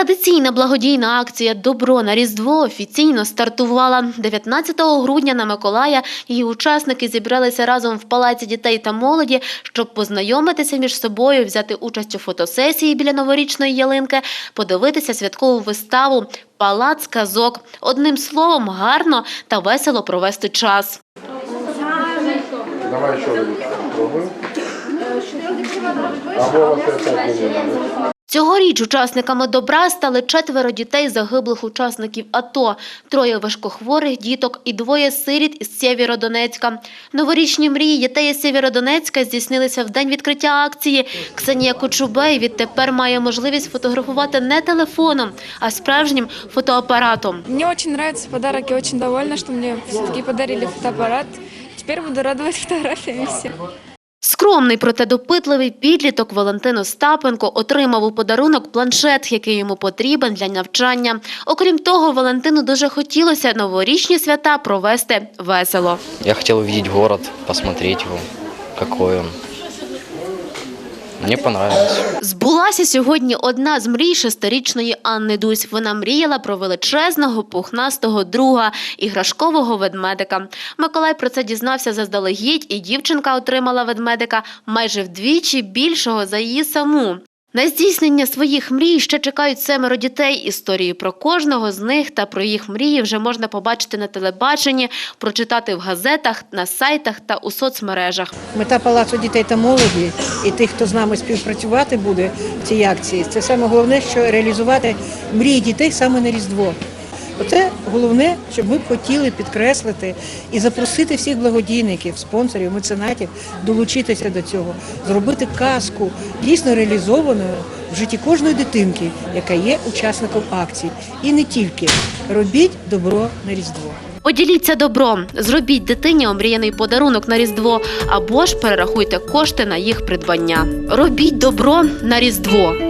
Традиційна благодійна акція Добро на Різдво офіційно стартувала 19 грудня на Миколая. Її учасники зібралися разом в палаці дітей та молоді, щоб познайомитися між собою, взяти участь у фотосесії біля новорічної ялинки, подивитися святкову виставу. Палац казок. Одним словом, гарно та весело провести час. Давай еще. Або Цьогоріч учасниками добра стали четверо дітей загиблих учасників АТО, троє важкохворих діток і двоє сиріт із Сєвєродонецька. Новорічні мрії дітей із Сєвєродонецька здійснилися в день відкриття акції. Ксенія Кочубей відтепер має можливість фотографувати не телефоном, а справжнім фотоапаратом. Мне очень нравится подарок, я очень довольна, что мне все-таки подарили фотоаппарат. Теперь буду радовать фотографиями всех. Скромний, проте допитливий підліток Валентин Остапенко отримав у подарунок планшет, який йому потрібен для навчання. Окрім того, Валентину дуже хотілося новорічні свята провести весело. Я хотів побачити город, подивитися його, який он. Мне понравилось. Збулася сьогодні одна з мрій шестирічної Анни Дусь. Вона мріяла про величезного пухнастого друга іграшкового ведмедика. Миколай про це дізнався заздалегідь, і дівчинка отримала ведмедика майже вдвічі більшого за її саму. На здійснення своїх мрій ще чекають семеро дітей. Історії про кожного з них та про їх мрії вже можна побачити на телебаченні, прочитати в газетах, на сайтах та у соцмережах. Мета палацу дітей та молоді і тих, хто з нами співпрацювати буде в цій акції, це саме головне, що реалізувати мрії дітей саме на Різдво. Оце головне, щоб ми б хотіли підкреслити і запросити всіх благодійників, спонсорів, меценатів долучитися до цього, зробити казку дійсно реалізованою в житті кожної дитинки, яка є учасником акції. І не тільки робіть добро на Різдво. Поділіться добром, зробіть дитині омріяний подарунок на Різдво або ж перерахуйте кошти на їх придбання. Робіть добро на Різдво.